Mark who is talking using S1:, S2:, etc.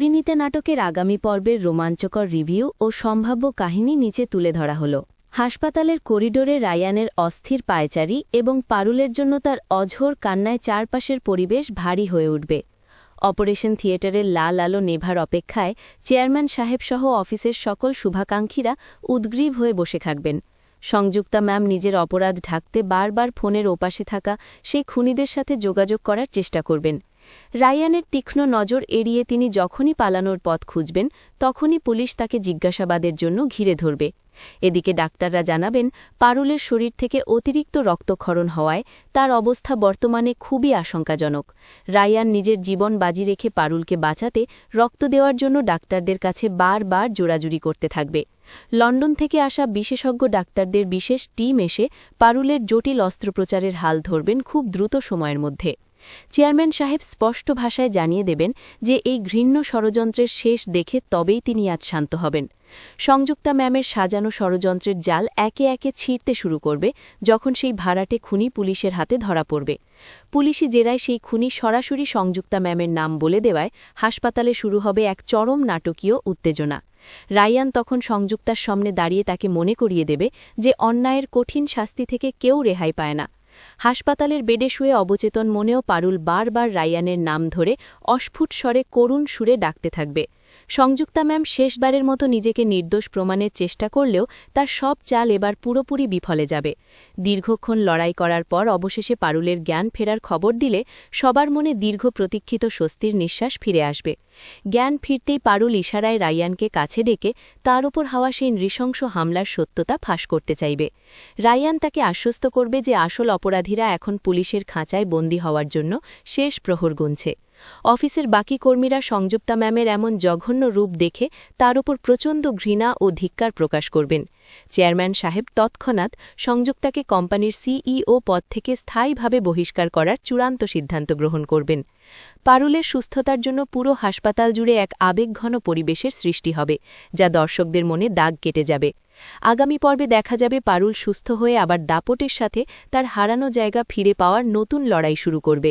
S1: পরিণীতে নাটকের আগামী পর্বের রোমাঞ্চকর রিভিউ ও সম্ভাব্য কাহিনী নিচে তুলে ধরা হল। হাসপাতালের করিডোরে রায়ানের অস্থির পায়চারি এবং পারুলের জন্য তার অঝোর কান্নায় চারপাশের পরিবেশ ভারী হয়ে উঠবে। অপারেশন থিয়েটারের লাল আলো নেভার অপেক্ষায় চেয়ারম্যান সাহেবসহ অফিসের সকল শুভাকাঙ্ক্ষীরা উদ্গ্রীব হয়ে বসে থাকবেন। সংযুক্তা ম্যাম নিজের অপরাধ ঢাকতে বারবার ফোনের ওপাশে থাকা সেই খুনিদের সাথে যোগাযোগ করার চেষ্টা করবেন। রায়ানের তীক্ষ্ণ নজর এড়িয়ে তিনি যখনই পালানোর পথ খুঁজবেন, তখনই পুলিশ তাকে জিজ্ঞাসাবাদের জন্য ঘিরে ধরবে। এদিকে ডাক্তাররা জানাবেন, পারুলের শরীর থেকে অতিরিক্ত রক্তক্ষরণ হওয়ায় তার অবস্থা বর্তমানে খুবই আশঙ্কাজনক। রায়ান নিজের জীবন বাজি রেখে পারুলকে বাঁচাতে রক্ত দেওয়ার জন্য ডাক্তারদের কাছে বারবার জোরাজুরি করতে থাকবে। লন্ডন থেকে আসা বিশেষজ্ঞ ডাক্তারদের বিশেষ টিম এসে পারুলের জটিল অস্ত্রোপচারের হাল ধরবেন খুব দ্রুত সময়ের মধ্যে। চেয়ারম্যান সাহেব স্পষ্ট ভাষায় জানিয়ে দেবেন যে এই ঘৃণ্য ষড়যন্ত্রের শেষ দেখে তবেই তিনি আজ শান্ত হবেন। সংযুক্তা ম্যামের সাজানো ষড়যন্ত্রের জাল একে একে ছিঁড়তে শুরু করবে যখন সেই ভাড়াটে খুনি পুলিশের হাতে ধরা পড়বে। পুলিশি জেরায় সেই খুনি সরাসরি সংযুক্তা ম্যামের নাম বলে দেওয়ায় হাসপাতালে শুরু হবে এক চরম নাটকীয় উত্তেজনা। রায়ান তখন সংযুক্তার সামনে দাঁড়িয়ে তাকে মনে করিয়ে দেবে যে অন্যায়ের কঠিন শাস্তি থেকে কেউ রেহাই পায় না। হাসপাতালের বেডে শুয়ে অবচেতন মনেও পারুল বারবার রায়ানের নাম ধরে অস্ফুট স্বরে করুণ সুরে ডাকতে থাকবে। সংযুক্তা ম্যাম শেষবারের মতো নিজেকে নির্দোষ প্রমাণের চেষ্টা করলেও তার সব চাল এবার পুরোপুরি বিফলে যাবে। দীর্ঘক্ষণ লড়াই করার পর অবশেষে পারুলের জ্ঞান ফেরার খবর দিলে সবার মনে দীর্ঘ প্রতীক্ষিত স্বস্তির নিঃশ্বাস ফিরে আসবে। জ্ঞান ফিরতেই পারুল ইশারায় রায়ানকে কাছে ডেকে তার উপর হাওয়া সেই নৃশংস হামলার সত্যতা ফাঁস করতে চাইবে। রায়ান তাকে আশ্বস্ত করবে যে আসল অপরাধীরা এখন পুলিশের খাঁচায় বন্দী হওয়ার জন্য শেষ প্রহর গুনছে। অফিসের বাকি কর্মীরা সংযুক্তা ম্যামের এমন জঘন্য রূপ দেখে তার উপর প্রচণ্ড ঘৃণা ও ধিক্কার প্রকাশ করবেন। চেয়ারম্যান সাহেব তৎক্ষণাৎ সংযুক্তাকে কোম্পানির সিইও পদ থেকে স্থায়ীভাবে বহিষ্কার করার চূড়ান্ত সিদ্ধান্ত গ্রহণ করবেন। পারুলের সুস্থতার জন্য পুরো হাসপাতাল জুড়ে এক আবেগঘন পরিবেশের সৃষ্টি হবে, যা দর্শকদের মনে দাগ কেটে যাবে। আগামী পর্বে দেখা যাবে পারুল সুস্থ হয়ে আবার দাপটের সাথে তার হারানো জায়গা ফিরে পাওয়ার নতুন লড়াই শুরু করবে।